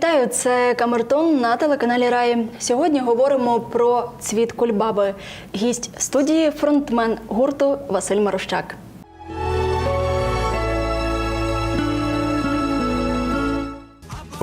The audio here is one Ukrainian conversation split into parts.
Вітаю, це Камертон на телеканалі Раї. Сьогодні говоримо про цвіт кульбаби. Гість студії фронтмен гурту Василь Марущак.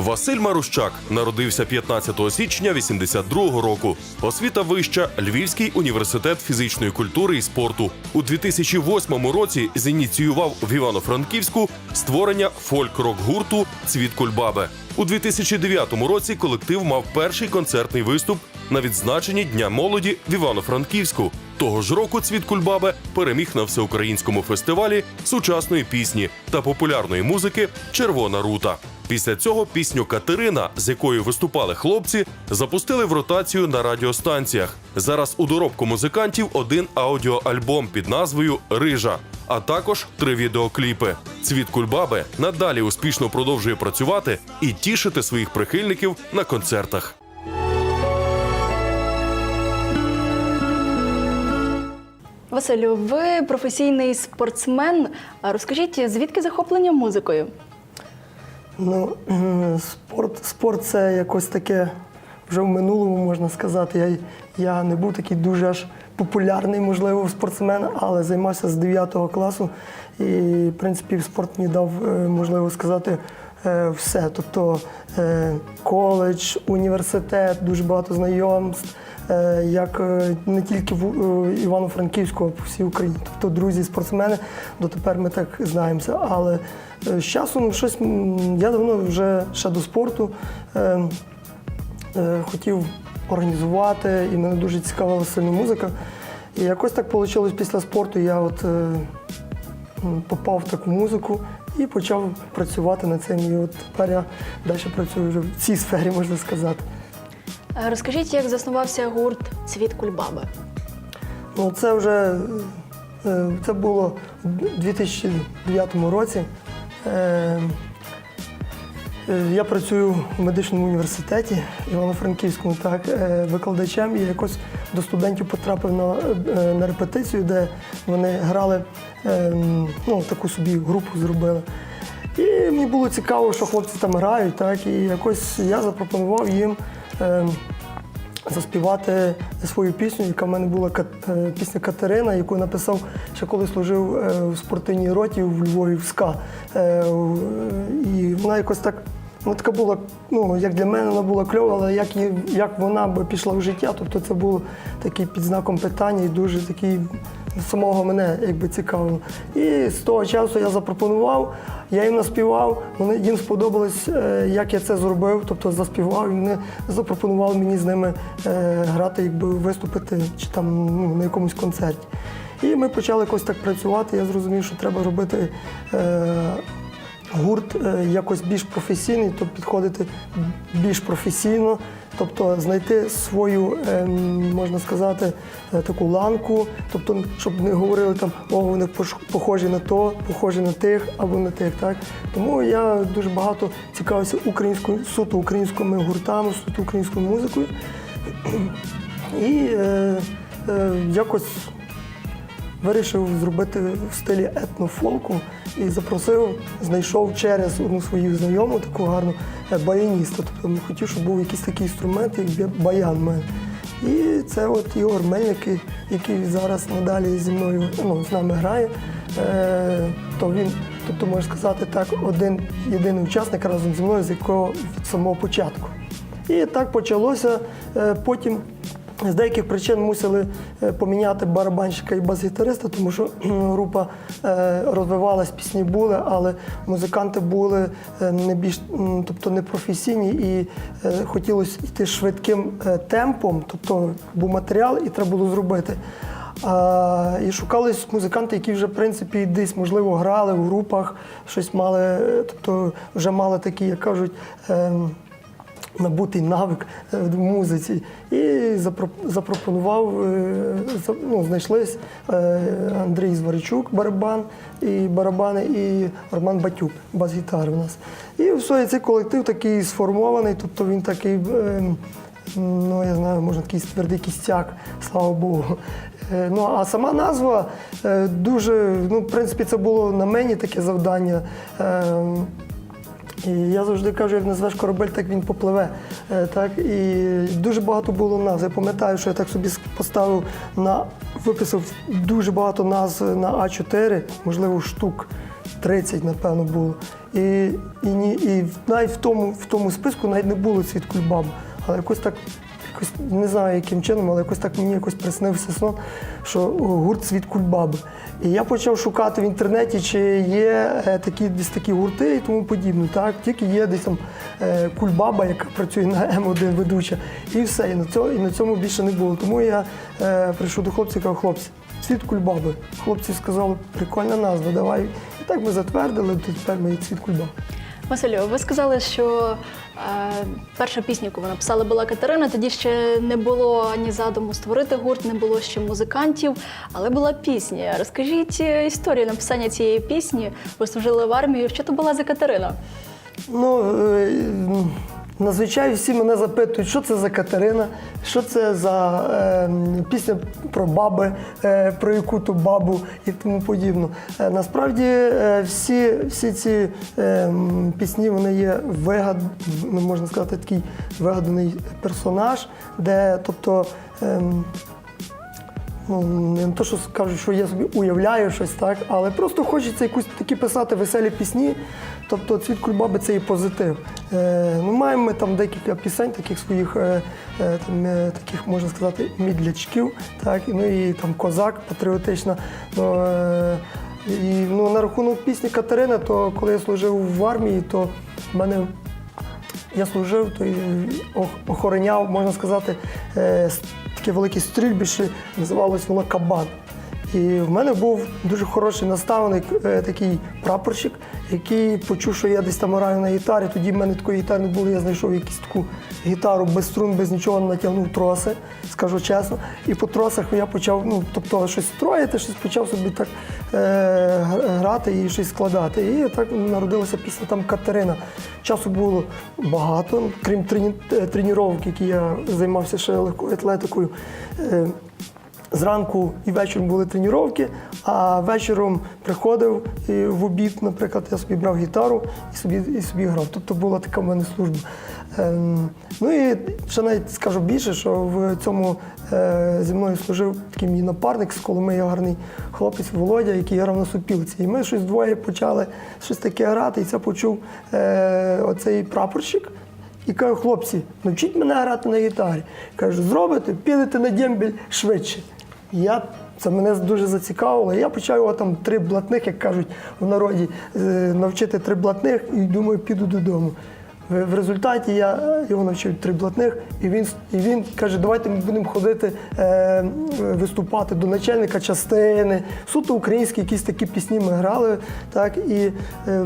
Василь Марущак народився 15 січня 82-го року. Освіта вища Львівський університет фізичної культури і спорту. У 2008 році зініціював в Івано-Франківську створення фольк-рок гурту Цвіт Кульбаби. У 2009 році колектив мав перший концертний виступ на відзначенні Дня молоді в Івано-Франківську. Того ж року цвіт Кульбаби переміг на всеукраїнському фестивалі сучасної пісні та популярної музики Червона рута. Після цього пісню Катерина, з якою виступали хлопці, запустили в ротацію на радіостанціях. Зараз у доробку музикантів один аудіоальбом під назвою Рижа, а також три відеокліпи. Цвіт Кульбаби надалі успішно продовжує працювати і тішити своїх прихильників на концертах. Василю, ви професійний спортсмен. Розкажіть, звідки захоплення музикою? Ну, спорт, спорт це якось таке вже в минулому можна сказати. Я, я не був такий дуже аж популярний, можливо, спортсмен, але займався з 9 класу. І, в принципі, спорт мені дав, е, можливо сказати, е, все. Тобто е, коледж, університет, дуже багато знайомств. Е, Як е, не тільки в е, Івано-Франківську, а по всій Україні. Тобто друзі, спортсмени, дотепер ми так знаємося. Але з часом щось я давно вже ще до спорту хотів організувати, і мене дуже цікавила сильна музика. І якось так вийшло після спорту. Я от попав в таку музику і почав працювати над цим. І от тепер я далі працюю вже в цій сфері, можна сказати. Розкажіть, як заснувався гурт Цвіт кульбаби? Ну, це вже е, це було у 2009 році. Е, е, Я працюю в медичному університеті Івано-Франківському, так, викладачем і якось до студентів потрапив на, на репетицію, де вони грали, ну, таку собі групу зробили. І мені було цікаво, що хлопці там грають, так, і якось я запропонував їм. Е, заспівати свою пісню, яка в мене була е, пісня Катерина, яку написав ще коли служив е, в спортивній роті в Львові в СКА. Е, І вона якось так. Ну, така була, ну, як для мене вона була кльова, але як, її, як вона би пішла в життя, тобто це було такий під знаком питання і дуже такий самого мене якби цікавило. І з того часу я запропонував, я їм наспівав, вони їм сподобалось, е, як я це зробив, тобто заспівав, і вони запропонували мені з ними е, грати, якби виступити чи там ну, на якомусь концерті. І ми почали якось так працювати. Я зрозумів, що треба робити. Е, гурт якось більш професійний, тобто підходити більш професійно, тобто знайти свою, ем, можна сказати, е, таку ланку, тобто, щоб не говорили там, о, вони похожі на то, похожі на тих або на тих. Так? Тому я дуже багато цікавився українською, суто українськими гуртами, суто українською музикою. І е, е, якось вирішив зробити в стилі етнофолку і запросив, знайшов через одну свою знайому таку гарну е, баяніста. Тобто я хотів, щоб був якийсь такий інструмент, як баян мене. І це от Ігор Мельник, який зараз надалі зі мною ну, з нами грає. Е, то він, тобто можна сказати так, один єдиний учасник разом зі мною, з якого від самого початку. І так почалося. Е, Потім з деяких причин мусили е, поміняти барабанщика і бас-гітариста, тому що група е, розвивалась, пісні були, але музиканти були е, не більш, тобто не професійні і хотілося йти швидким темпом, тобто був матеріал і треба було зробити. А, і шукались музиканти, які вже в принципі десь можливо грали в групах, щось мали, тобто вже мали такі, як кажуть. ем, набутий навик е, в музиці. І запропонував, е, ну, знайшлись е, Андрій Зваричук, барабан і барабани, і Роман Батюк, бас-гітар у нас. І все, і цей колектив такий сформований, тобто він такий. е, Ну, я знаю, можна такий твердий кістяк, слава Богу. Ну, а сама назва дуже, ну, в принципі, це було на мені таке завдання. І я завжди кажу, як назвеш корабель, так він попливе. Е, Так, і дуже багато було нас. Я пам'ятаю, що я так собі поставив на виписав дуже багато нас на А4, можливо, штук 30, напевно, було. І, і, і навіть в тому, в тому списку навіть не було світ кульбаби. Але якось так, якось не знаю яким чином, але якось так мені якось приснився сон, що гурт світ кульбаби. І я почав шукати в інтернеті, чи є е, такі десь такі гурти і тому подібне. Так, тільки є десь там е, кульбаба, яка працює на М1 ведуча, і все. І на цьому, і на цьому більше не було. Тому я е, прийшов до хлопців кажу, хлопці, світ кульбаби. Хлопці сказали, прикольна назва, давай. І так ми затвердили, то тепер ми світ кульбаби. Василю, ви сказали, що е, перша пісня, яку вона написали, була Катерина. Тоді ще не було ані задуму створити гурт, не було ще музикантів, але була пісня. Розкажіть е, історію написання цієї пісні. Ви служили в армії. Що то була за Катерина? Ну, е, м, зазвичай всі мене запитують, що це за Катерина, що це за е, пісня про баби, е, про яку ту бабу і тому подібне. Е, насправді е, всі, всі ці е, пісні вони є вигад, ну, можна сказати, такий вигаданий персонаж, де, тобто. ем, Ну, не то, що скажу, що я собі уявляю щось так, але просто хочеться якусь такі писати веселі пісні. Тобто цвіт кульбаби це і позитив. Е, ну, маємо ми там декілька пісень, таких своїх, е, е, там, е, таких, можна сказати, мідлячків, так, ну і там козак патріотична. Ну, е, і, ну, на рахунок пісні Катерини, то коли я служив в армії, то в мене я служив, то охороняв, можна сказати, е, таке велике стрільбище, називалось воно Кабан. І в мене був дуже хороший наставник, е, такий прапорщик, який почув, що я десь там граю на гітарі. Тоді в мене такої гітари не було, я знайшов якусь таку гітару без струн, без нічого, натягнув троси, скажу чесно. І по тросах я почав, ну, тобто щось строїти, щось почав собі так е, грати і щось складати. І так народилася пісня там Катерина. Часу було багато, крім е, тренувань, які я займався ще легкою атлетикою. Е, Зранку і вечором були тренування, а вечором приходив і в обід, наприклад, я собі брав гітару і собі, і собі грав. Тобто була така в мене служба. Ем, ну і ще навіть скажу більше, що в цьому е, зі мною служив такий мій напарник з Коломиї, гарний хлопець Володя, який грав на супілці. І ми щось двоє почали щось таке грати, і це почув е, оцей прапорщик. І кажу, хлопці, навчіть мене грати на гітарі. Кажу, зробите, підете на дембель швидше. Я, це мене дуже зацікавило. Я почав його там три блатних, як кажуть в народі, е, навчити три блатних і думаю, піду додому. В, результаті я його навчив три блатних, і він, і він каже, давайте ми будемо ходити е, виступати до начальника частини. Суто українські якісь такі пісні ми грали. Так, і, е,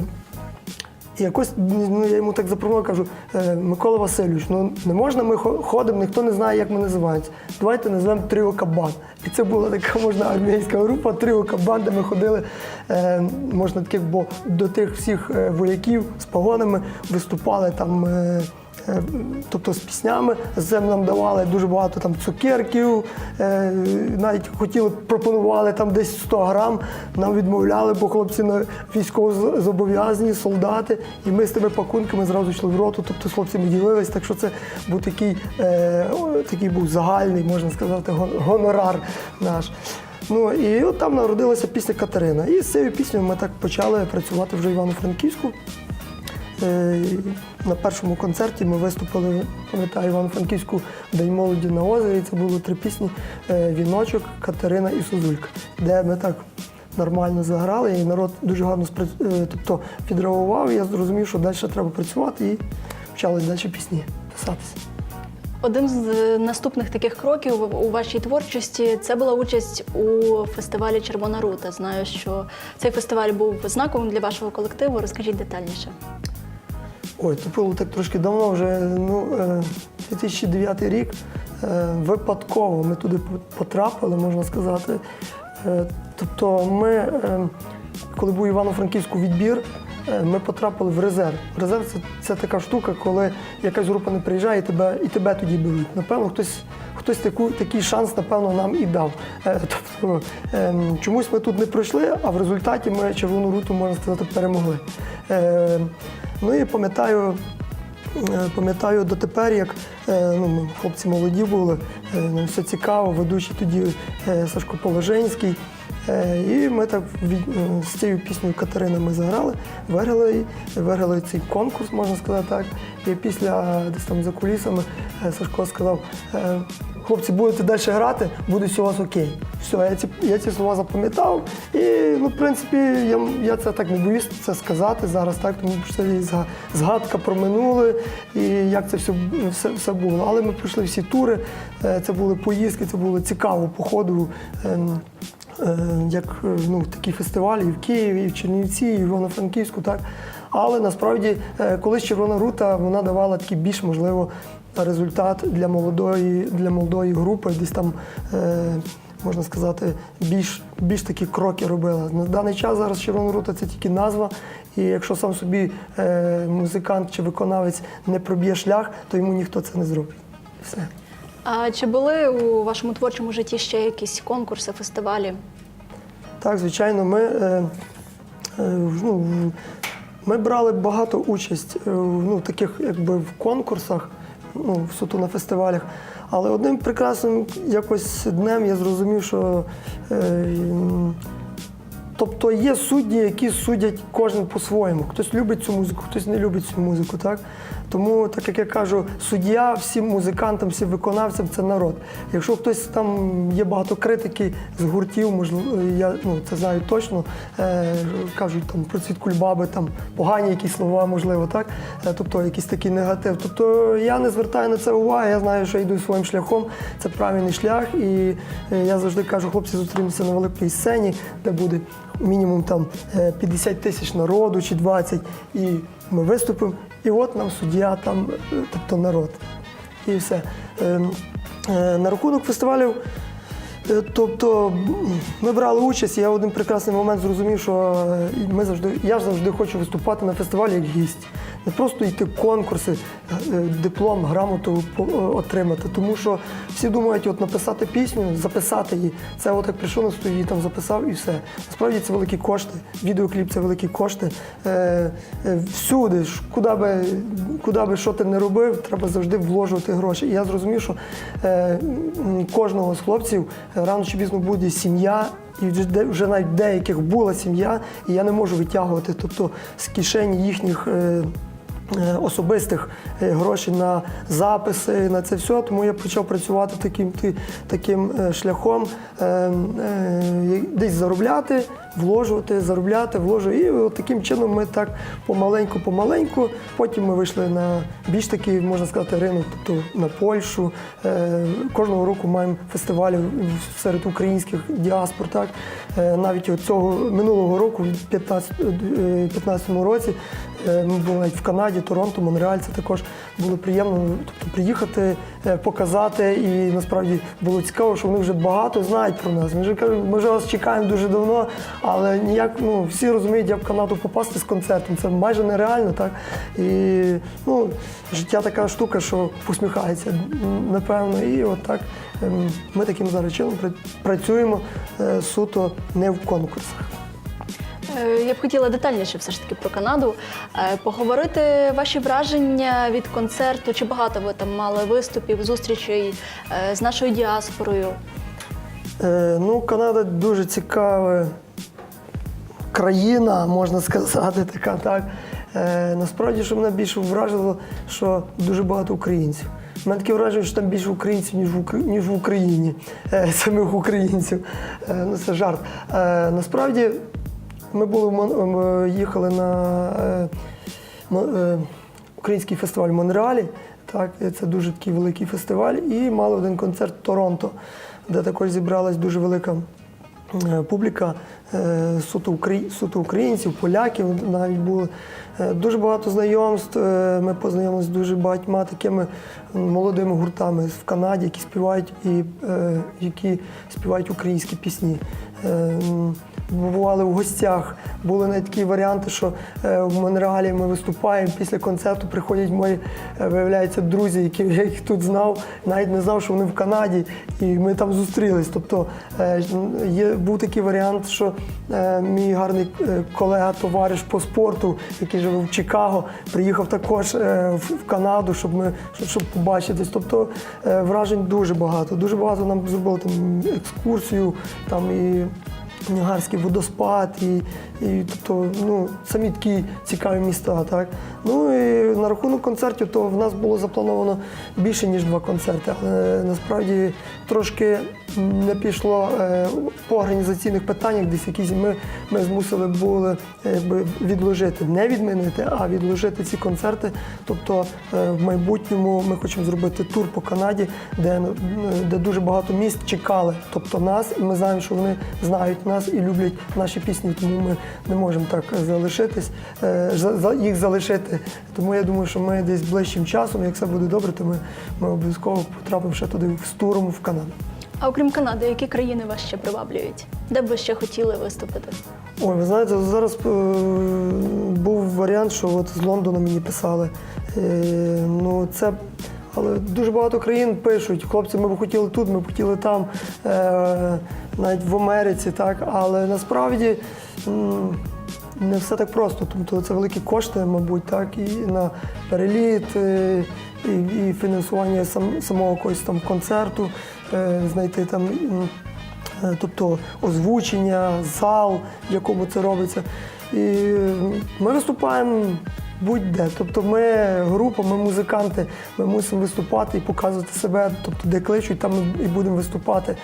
якось ну, я йому так запропонував, кажу, «Е, Микола Васильович, ну не можна, ми хо- ходимо, ніхто не знає, як ми називаємося. Давайте назвемо Тріо Кабан. І це була така можна армійська група, Тріо Кабан, де ми ходили, е, можна таких, бо до тих всіх е, вояків з погонами виступали там. Е, Тобто з піснями з нам давали дуже багато там цукерків, е, навіть хотіли пропонували там десь 100 грам, нам відмовляли, бо хлопці на військово зобов'язані, солдати, і ми з тими пакунками зразу йшли в роту, тобто з хлопцями ділились. Так що це був такий, е, такий був загальний, можна сказати, гонорар наш. Ну і от там народилася пісня Катерина. І з цією піснею ми так почали працювати вже в Івано-Франківську. Е, На першому концерті ми виступили, пам'ятаю, Івано-Франківську День молоді на озері. Це було три пісні: е, Віночок, Катерина і Сузулька, де ми так нормально заграли, і народ дуже гарно спра- е, тобто, відреагував. І я зрозумів, що далі треба працювати і почали далі пісні писатися. Один з наступних таких кроків у вашій творчості це була участь у фестивалі Червона рута. Знаю, що цей фестиваль був знаковим для вашого колективу. Розкажіть детальніше. Ой, це було так трошки давно, вже ну, е, 2009 рік. Е, Випадково ми туди потрапили, можна сказати. Е, Тобто ми, е, коли був Івано-Франківську відбір, е, ми потрапили в резерв. Резерв це, це така штука, коли якась група не приїжджає і тебе, і тебе тоді беруть. Напевно, хтось, хтось таку, такий шанс, напевно, нам і дав. Е, Тобто, е, чомусь ми тут не пройшли, а в результаті ми червону руту, можна сказати, перемогли. Ну і пам'ятаю, е, пам'ятаю дотепер, як е, ну, хлопці молоді були, е, нам все цікаво, ведучий тоді Сашко Положенський. І ми так з цією піснею Катерина ми заграли, виграли, виграли цей конкурс, можна сказати так. І після десь там за кулісами Сашко сказав: хлопці, будете далі грати, буде все у вас окей. Все, я ці, я ці слова запам'ятав. І, ну, в принципі, я, я це так не боюсь це сказати зараз, так, тому що це згадка про минуле і як це все, все, все було. Але ми пройшли всі тури, е, це були поїздки, це було цікаво по ходу. ем, е, Як ну, такі фестивалі і в Києві, і в Чернівці, і в Івано-Франківську, так. Але насправді е, колись Червона рута вона давала такий більш можливо результат для молодої, для молодої групи, десь там. Е, Можна сказати, більш, більш такі кроки робила. На даний час зараз Червона рута це тільки назва. І якщо сам собі е, музикант чи виконавець не проб'є шлях, то йому ніхто це не зробить. Все. А чи були у вашому творчому житті ще якісь конкурси, фестивалі? Так, звичайно, ми, е, е, ну, ми брали багато участь е, в ну, таких якби в конкурсах, ну, суто на фестивалях. Але одним прекрасним якось днем я зрозумів, що е, Тобто є судді, які судять кожен по-своєму. Хтось любить цю музику, хтось не любить цю музику. Так? Тому, так як я кажу, суддя всім музикантам, всім виконавцям це народ. Якщо хтось там є багато критики з гуртів, можливо, я ну, це знаю точно, е, кажуть там про цвіт кульбаби, там погані якісь слова, можливо, так? Е, тобто якийсь такий негатив. Тобто я не звертаю на це уваги, я знаю, що я йду своїм шляхом, це правильний шлях. І е, я завжди кажу, хлопці, зустрінемося на великій сцені, де буде мінімум там е, 50 тисяч народу чи 20, і ми виступимо, і от нам суддя, там, е, тобто народ. І все. Е, е, На рахунок фестивалів. е, Тобто ми брали участь, і я в один прекрасний момент зрозумів, що е, ми завжди, я завжди хочу виступати на фестивалі як гість. Не просто йти конкурси, е, е, диплом, грамоту е, отримати. Тому що всі думають, от написати пісню, записати її. Це от як прийшов на студію, там записав і все. Насправді це великі кошти. Відеокліп це великі кошти. Всюди, куди би, куди би що ти не робив, треба завжди вложувати гроші. І я зрозумів, що кожного з хлопців рано чи пізно буде сім'я. І вже вже навіть деяких була сім'я, і я не можу витягувати, тобто з кишені їхніх. Особистих е, грошей на записи, на це все. Тому я почав працювати таким, таким е, шляхом, е, е, десь заробляти, вложувати, заробляти, вложувати. І от таким чином ми так помаленьку-помаленьку. Потім ми вийшли на більш такий, можна сказати, ринок, тобто на Польщу. Е, Кожного року маємо фестивалі серед українських діаспор. Так? Е, Навіть цього минулого року, в 2015 році, е, навіть в Канаді, Торонто, Монреаль. Це також було приємно тобто, приїхати, е, показати. І насправді було цікаво, що вони вже багато знають про нас. Ми вже ми вже вас чекаємо дуже давно, але ніяк ну, всі розуміють, як в Канаду попасти з концертом. Це майже нереально, так? І ну, життя така штука, що посміхається, напевно. І от так ем, ми таким зараз чином працюємо е, суто не в конкурсах. Е, Я б хотіла детальніше все ж таки про Канаду. Е, Поговорити ваші враження від концерту. Чи багато ви там мали виступів, зустрічей е, з нашою діаспорою? Ну, Канада дуже цікава країна, можна сказати, така так. Насправді, що мене більше вражило, що дуже багато українців. Мене таке враження, що там більше українців, ніж в, Укра- ніж в Україні, самих українців. Ну, це жарт. Насправді, ми були в їхали на е, е, український фестиваль в Монреалі. Так, це дуже такий великий фестиваль. І мали один концерт в Торонто, де також зібралась дуже велика е, публіка е, суто, суто українців, поляків навіть були. Е, Дуже багато знайомств. е, Ми познайомилися з дуже багатьма такими молодими гуртами в Канаді, які співають і е, які співають українські пісні. Е, бували в гостях. Були навіть такі варіанти, що е, в Монреалі ми виступаємо. Після концерту приходять мої, е, виявляється, друзі, які я їх тут знав, навіть не знав, що вони в Канаді, і ми там зустрілись. Тобто е, є, був такий варіант, що мій гарний колега, товариш по спорту, який живе в Чикаго, приїхав також в, Канаду, щоб ми щоб, побачитись. Тобто вражень дуже багато. Дуже багато нам зробили там екскурсію, там і Ніагарський водоспад, і, і тобто, ну, самі такі цікаві міста. Так? Ну і на рахунок концертів, то в нас було заплановано більше, ніж два концерти. Але насправді трошки не пішло е, по організаційних питаннях, десь якісь ми, ми змусили були е, якби, відложити, не відмінити, а відложити ці концерти. Тобто е, в майбутньому ми хочемо зробити тур по Канаді, де, де дуже багато міст чекали, тобто нас, і ми знаємо, що вони знають нас і люблять наші пісні, тому ми не можемо так залишитись, за- за- їх залишити. Тому я думаю, що ми десь ближчим часом, як все буде добре, то ми, ми обов'язково потрапимо ще туди з туром в Канаду. А окрім Канади, які країни вас ще приваблюють? Де б ви ще хотіли виступити? Ой, ви знаєте, зараз е, був варіант, що от з Лондона мені писали. Е, ну, це, але дуже багато країн пишуть, хлопці, ми б хотіли тут, ми б хотіли там, е, навіть в Америці, так. Але насправді м, не все так просто. Тобто це великі кошти, мабуть, так, і на переліт, е, і, і фінансування сам, самого якогось там концерту, знайти там. Е, тобто озвучення, зал, в якому це робиться. І ми виступаємо будь-де. Тобто ми група, ми музиканти, ми мусимо виступати і показувати себе. Тобто, де кличуть, там ми і будемо виступати.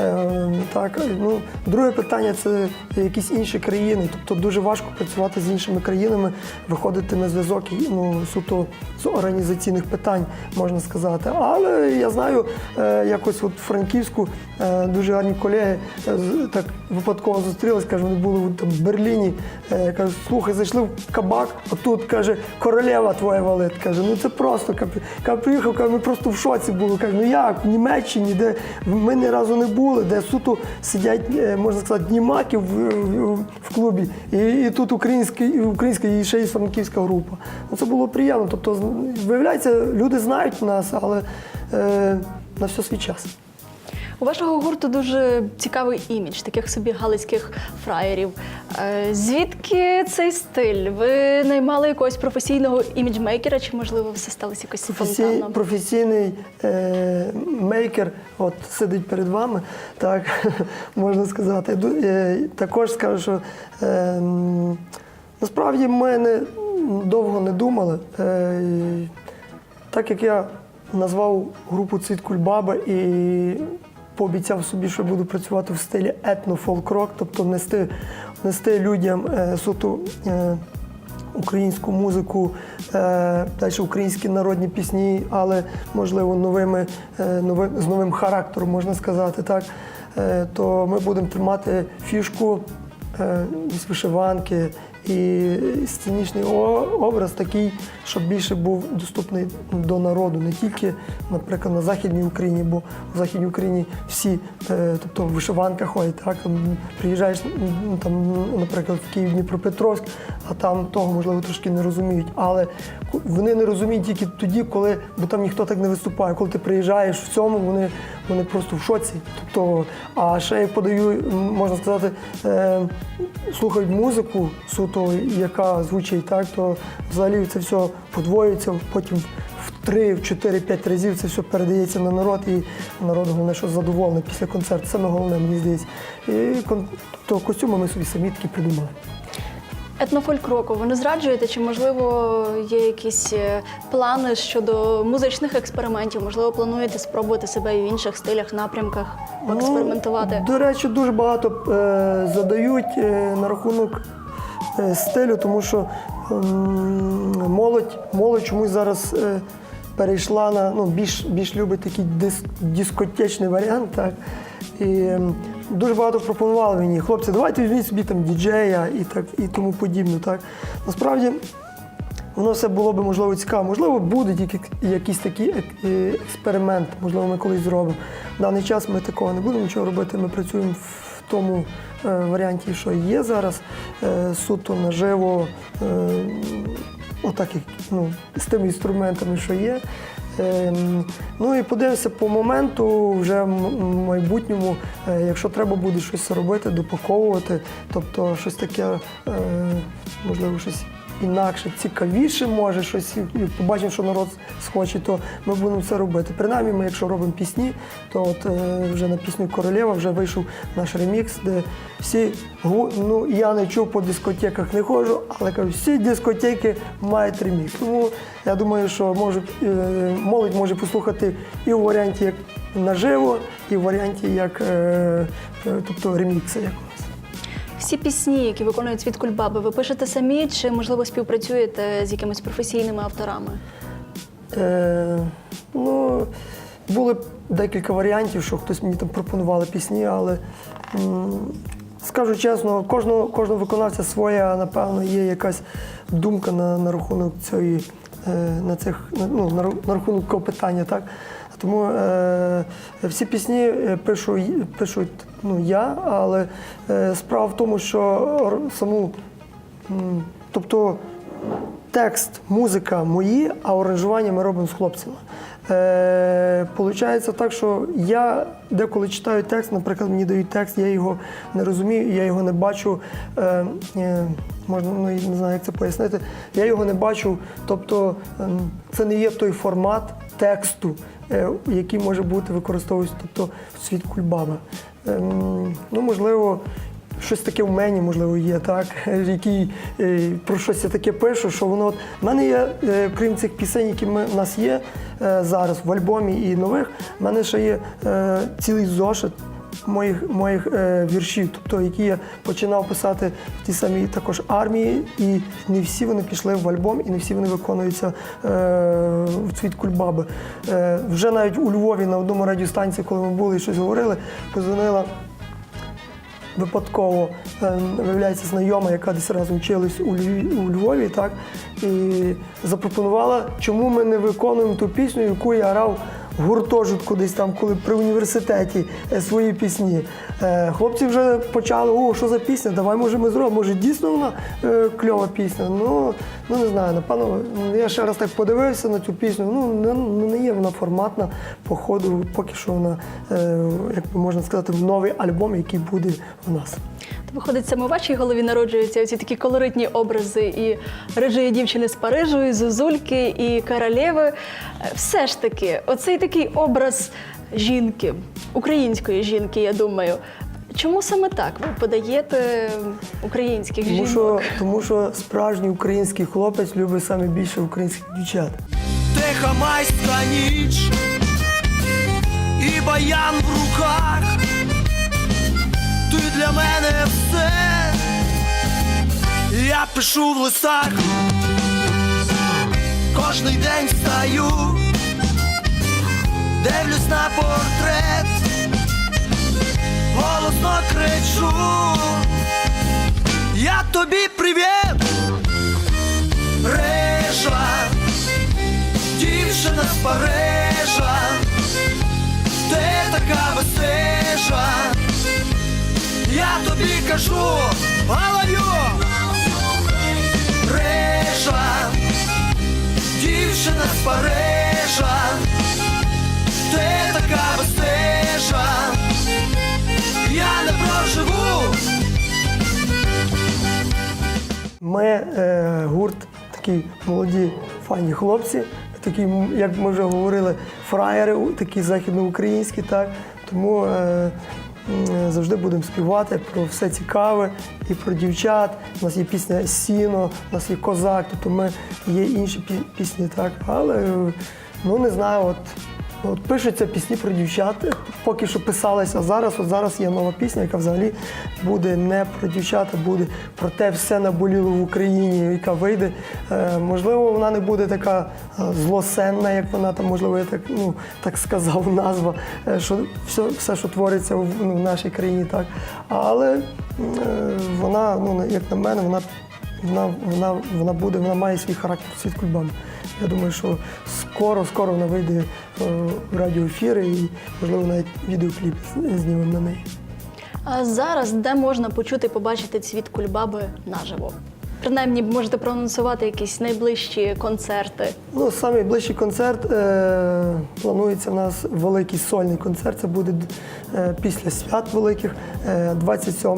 Е, так, ну, друге питання це якісь інші країни. Тобто дуже важко працювати з іншими країнами, виходити на зв'язок ну, суто з організаційних питань, можна сказати. Але я знаю, е, якось от Франківську е, дуже гарні колеги е, так випадково зустрілись, каже, вони були там в Берліні. Е, Кажуть, слухай, зайшли в кабак, а тут каже, королева твоя валить. Каже, ну це просто. Каже, приїхав, каже, ми просто в шоці були. Каже, ну як в Німеччині, де ми ні разу не були, де суто сидять, е, можна сказати, німаки в, в, в клубі, і, і тут українська, українська і ще й франківська група. Ну це було приємно. Тобто, виявляється, люди знають нас, але е, на все свій час. У вашого гурту дуже цікавий імідж таких собі галицьких фраєрів. Е, Звідки цей стиль? Ви наймали якогось професійного іміджмейкера, чи можливо все сталося якось спонтанно? професійний е, мейкер от сидить перед вами, так можна сказати. Е, також скажу, що е, насправді ми не, довго не думали. Е, так як я назвав групу Цвіт Кульбаби і пообіцяв собі, що буду працювати в стилі етно-фолк-рок, тобто нести, нести людям е, суто. Е, українську музику, е, далі українські народні пісні, але можливо новими, е, нови- з новим характером, можна сказати, так. Е, то ми будемо тримати фішку е, із вишиванки і сценічний образ такий, щоб більше був доступний до народу, не тільки, наприклад, на Західній Україні, бо в Західній Україні всі, е, тобто в вишиванках ходять, так приїжджаєш там, наприклад, в Київ, Дніпропетровськ, а там того можливо трошки не розуміють. Але вони не розуміють тільки тоді, коли, бо там ніхто так не виступає. Коли ти приїжджаєш в цьому, вони, вони просто в шоці. Тобто, а ще я подаю, можна сказати, е, слухають музику суто, яка звучить так, то взагалі це все подвоюється, потім в три, в чотири, п'ять разів це все передається на народ, і народ головне, що задоволений після концерту. Саме головне, мені здається. І тобто костюми ми собі самі такі придумали. Етнофольк-року ви не зраджуєте? Чи можливо є якісь е, плани щодо музичних експериментів? Можливо, плануєте спробувати себе і в інших стилях, напрямках, поекспериментувати? Ну, до речі, дуже багато е, задають е, на рахунок е, стилю, тому що е, молодь, молодь чомусь зараз е, перейшла на ну, більш, більш любить такий дис, дискотечний варіант. Так? І ем, дуже багато пропонували мені, хлопці, давайте візьміть собі там діджея і так і тому подібне. Так? Насправді. Воно все було би можливо цікаво. Можливо, будуть які- якісь такі ек- е, можливо, ми колись зробимо. В даний час ми такого не будемо нічого робити. Ми працюємо в тому е, варіанті, що є зараз, е, суто наживо, е, отак як ну, з тими інструментами, що є. Ем, Ну і подивимося по моменту, вже в майбутньому, е, якщо треба буде щось робити, допаковувати, тобто щось таке, е, можливо, щось інакше, цікавіше, може, щось і побачимо, що народ схоче, то ми будемо це робити. Принаймні, ми, якщо робимо пісні, то от е, вже на пісню Королева вже вийшов наш ремікс, де всі ну я не чув по дискотеках, не ходжу, але кажу, всі дискотеки мають ремікс. Тому я думаю, що можуть, е, молодь може послухати і в варіанті як наживо, і в варіанті як е, е, тобто ремікси якогось. Всі пісні, які виконують світ кульбаби, ви пишете самі чи можливо співпрацюєте з якимись професійними авторами? Е, ну, були декілька варіантів, що хтось мені там пропонували пісні, але м, скажу чесно, кожного, кожного виконавця своя, напевно, є якась думка на, на рахунок цієї, е, на цих, на, ну, на, на рахунок цього питання, так? Тому е, всі пісні е, пишу, й- пишу ну, я, але е, справа в тому, що саму, тобто текст, музика мої, а аранжування ми робимо з хлопцями. Е, Получається так, що я деколи читаю текст, наприклад, мені дають текст, я його не розумію, я його не бачу. Е, можна, ну не знаю, як це пояснити. Я його не бачу. Тобто ем, це не є той формат тексту, який може бути використовуватися тобто, в світ кульбаби. Ем, ну, можливо, щось таке в мені, можливо, є, так, який е, про щось я таке пишу, що воно. от- В мене є, е, крім цих пісень, які ми, в нас є е, зараз в альбомі і нових, в мене ще є е, цілий зошит. Моїх, моїх е, віршів, тобто які я починав писати в тій самій також армії, і не всі вони пішли в альбом, і не всі вони виконуються е, в цвіт кульбаби. Е, вже навіть у Львові на одному радіостанції, коли ми були і щось говорили, позвонила випадково е, виявляється знайома, яка десь разом вчилась у Львові, у Львові, так і запропонувала, чому ми не виконуємо ту пісню, яку я грав гуртожитку десь там, коли при університеті е, свої пісні. Е, Хлопці вже почали, о, що за пісня, давай може ми зробимо. Може, дійсно вона е, кльова пісня. Ну, ну не знаю, напевно, я ще раз так подивився на цю пісню. Ну, не, ну, не є вона форматна, по ходу, поки що вона, як можна сказати, в новий альбом, який буде у нас. Виходить, саме в вашій голові народжуються оці такі колоритні образи і рижої дівчини з Парижу, і Зозульки, і королеви. Все ж таки, оцей такий образ жінки, української жінки, я думаю. Чому саме так ви подаєте українських Тому жінок? що, тому що справжній український хлопець любить саме більше українських дівчат. Тиха майська ніч і баян в руках. Ти для мене все. Я пишу в листах. Кожний день встаю, дивлюсь на портрет, голосно кричу. Я тобі привіт, Режа дівчина з Парижа, ти така весежа, я тобі кажу, алаю, Режа, дівчина з Парижа, ти така весежа, я не проживу. Ми е, гурт, такі молоді, файні хлопці, такі, як ми вже говорили, фраєри, такі західноукраїнські, так. Тому е, завжди будемо співати про все цікаве і про дівчат. У нас є пісня Сіно, у нас є козак, тобто ми є інші пі- пісні, так. Але е, ну не знаю, от. От пишуться пісні про дівчат, поки що писалися. Зараз, от зараз є нова пісня, яка взагалі буде не про дівчат, а буде про те все наболіло в Україні, яка вийде. Е, можливо, вона не буде така е, злосенна, як вона там, можливо, я так, ну, так сказав назва, е, що все, все, що твориться в, ну, в нашій країні, так. Але е, вона, ну, як на мене, вона вона, вона, вона буде, вона має свій характер світ кульбами. Я думаю, що скоро, скоро вона вийде е, в радіоефіри і, можливо, навіть відеокліп знімемо на неї. А зараз де можна почути і побачити цвіт кульбаби наживо? Принаймні, можете проанонсувати якісь найближчі концерти. Ну, самий ближчий концерт е, планується в нас великий сольний концерт. Це буде е, після свят великих. Е, 27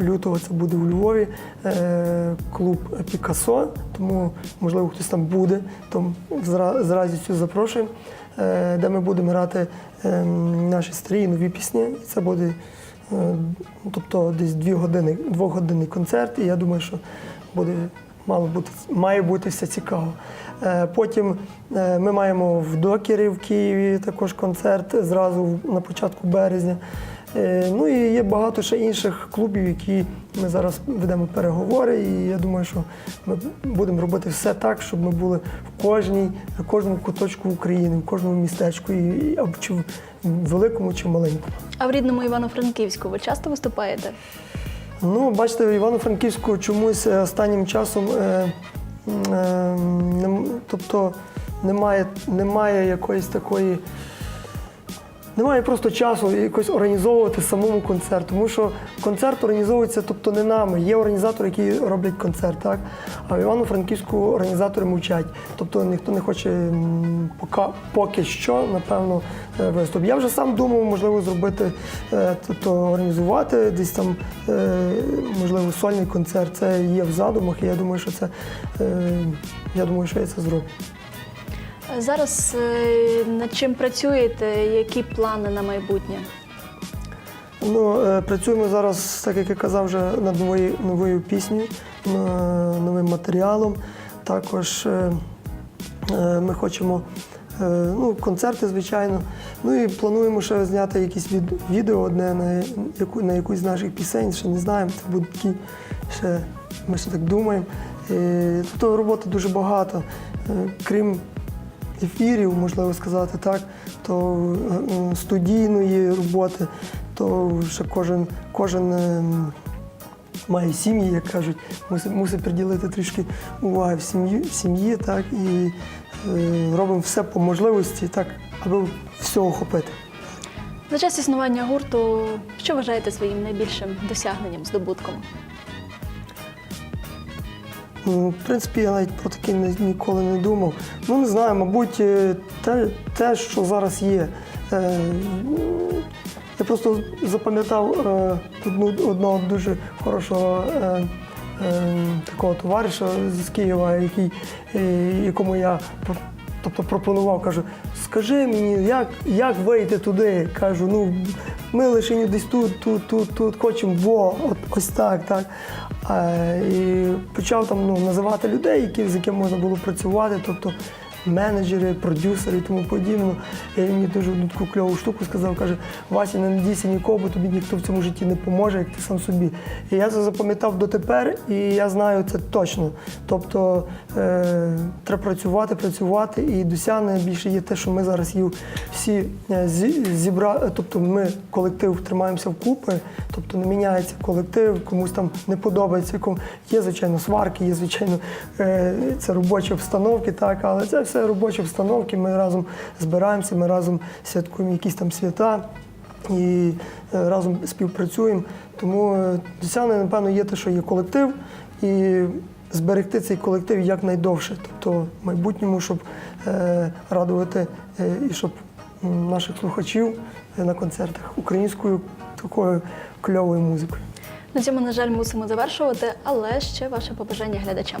лютого це буде у Львові. Е, клуб Пікасо. Тому, можливо, хтось там буде. Зра- з радістю запрошуємо, е, де ми будемо грати е, наші старі нові пісні. Це буде е, тобто десь дві години, двогодинний концерт. І я думаю, що буде мало бути, має бути все цікаво. Е, Потім е, ми маємо в Докері в Києві також концерт зразу на початку березня. Е, Ну і є багато ще інших клубів, які ми зараз ведемо переговори. І я думаю, що ми будемо робити все так, щоб ми були в кожній, в кожному куточку України, в кожному містечку, і, чи в великому, чи в маленькому. А в рідному Івано-Франківську ви часто виступаєте? Ну, бачите, в Івано-Франківську чомусь е, останнім часом, е, е, не, тобто немає, немає якоїсь такої. Немає просто часу якось організовувати самому концерт, тому що концерт організовується, тобто не нами. Є організатори, які роблять концерт, так? А в Івано-Франківську організатори мовчать. Тобто ніхто не хоче м, пока, поки що, напевно, е, виступ. Я вже сам думав, можливо, зробити, е, тобто організувати десь там, е, можливо, сольний концерт. Це є в задумах, і я думаю, що це я думаю, що я це зроблю. Зараз е, над чим працюєте? Які плани на майбутнє? Ну, е, працюємо зараз, так як я казав, вже над новою, новою піснею, новим матеріалом. Також е, е, ми хочемо е, ну, концерти, звичайно. Ну і плануємо ще зняти якісь від, відео одне на, яку, на якусь з наших пісень. Ще не знаємо. Це буде такі, ще, ми ще так думаємо. Е, Тобто роботи дуже багато. Е, Крім ефірів, можливо сказати так, то е, студійної роботи, то ще кожен, кожен ем, має сім'ї, як кажуть, мусить, мусить приділити трішки уваги в сім'ї, сім'ї так, і е, робимо все по можливості, так, аби все охопити. За час існування гурту, що вважаєте своїм найбільшим досягненням, здобутком? Ну, в принципі, я навіть про таке ніколи не думав. Ну, не знаю, мабуть, е, те, те що зараз є. Е, Я просто запам'ятав е, одного дуже хорошого такого товариша з Києва, який, якому я тобто, пропонував, кажу, скажи мені, як, як вийти туди? Кажу, ну ми лише десь тут, тут, тут, тут хочемо, во, от ось так, так. А, і почав там ну, називати людей, які, з якими можна було працювати, тобто менеджери, продюсери і тому подібне. Він мені дуже одну таку кльову штуку сказав, каже, Вася, не надійся нікого, бо тобі ніхто в цьому житті не поможе, як ти сам собі. І я це запам'ятав дотепер, і я знаю це точно. Тобто е, треба працювати, працювати, і досягнення більше є те, що ми зараз їх всі е, зі- зібра, тобто ми колектив тримаємося вкупи, тобто не міняється колектив, комусь там не подобається. Є, звичайно, сварки, є, звичайно, е, це робочі обстановки, так, але це все робочі обстановки. Ми разом збираємося, ми разом святкуємо якісь там свята і е, разом співпрацюємо. Тому е, досягнення, напевно, є те, що є колектив, і зберегти цей колектив якнайдовше. Тобто в майбутньому, щоб е, радувати і щоб наших слухачів на концертах українською такою кльовою музикою. На цьому, на жаль, мусимо завершувати, але ще ваше побажання глядачам.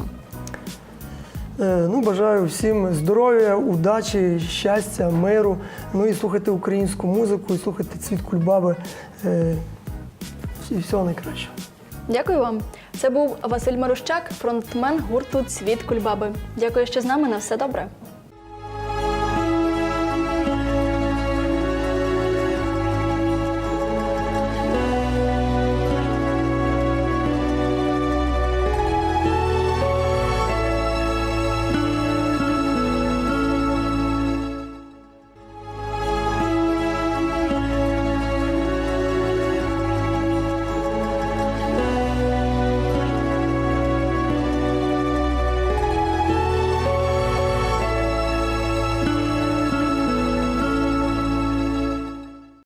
Е, Ну, бажаю всім здоров'я, удачі, щастя, миру. Ну і слухати українську музику, і слухати цвіт кульбаби. Е, І всього найкращого. Дякую вам. Це був Василь Марущак, фронтмен гурту Цвіт Кульбаби. Дякую, що з нами. На все добре.